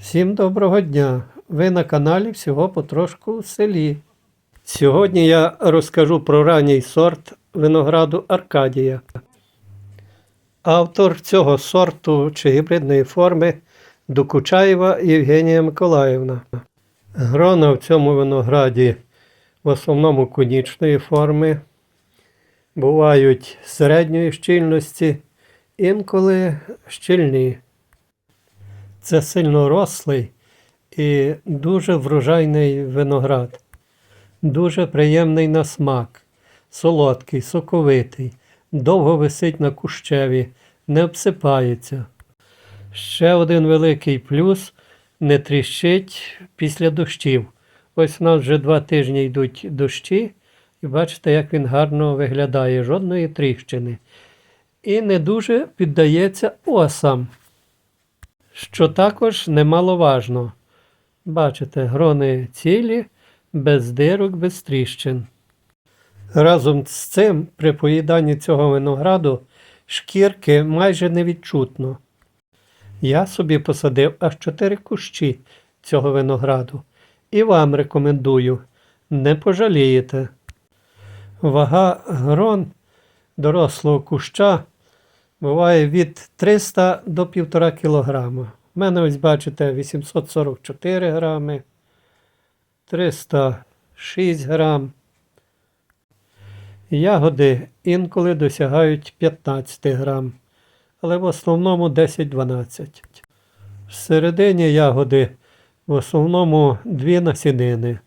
Всім доброго дня! Ви на каналі Всього потрошку в селі. Сьогодні я розкажу про ранній сорт винограду Аркадія. Автор цього сорту чи гібридної форми Докучаєва Євгенія Миколаївна. Грона в цьому винограді в основному конічної форми, бувають середньої щільності, інколи щільні. Це сильно рослий і дуже врожайний виноград. Дуже приємний на смак, солодкий, соковитий, довго висить на кущеві, не обсипається. Ще один великий плюс не тріщить після дощів. Ось у нас вже два тижні йдуть дощі, і бачите, як він гарно виглядає, жодної тріщини. І не дуже піддається осам що також немаловажно. Бачите, грони цілі, без дирок, без тріщин. Разом з цим, при поїданні цього винограду, шкірки майже невідчутно. Я собі посадив аж чотири кущі цього винограду. І вам рекомендую, не пожалієте. Вага грон дорослого куща буває від 300 до 1,5 кг. У мене, ось бачите, 844 грами, 306 грам. Ягоди інколи досягають 15 грам, але в основному 10-12. Всередині ягоди в основному дві насінини.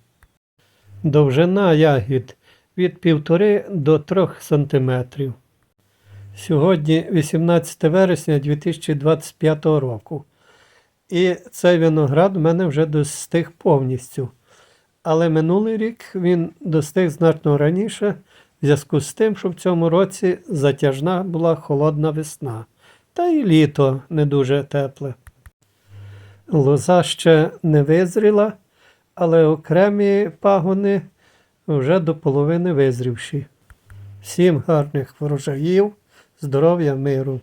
Довжина ягід від 1,5 до 3 см. Сьогодні 18 вересня 2025 року. І цей виноград в мене вже достиг повністю. Але минулий рік він достиг значно раніше, в зв'язку з тим, що в цьому році затяжна була холодна весна, та й літо не дуже тепле. Лоза ще не визріла, але окремі пагони вже до половини визрівші. Всім гарних врожаїв! здоров'я, миру.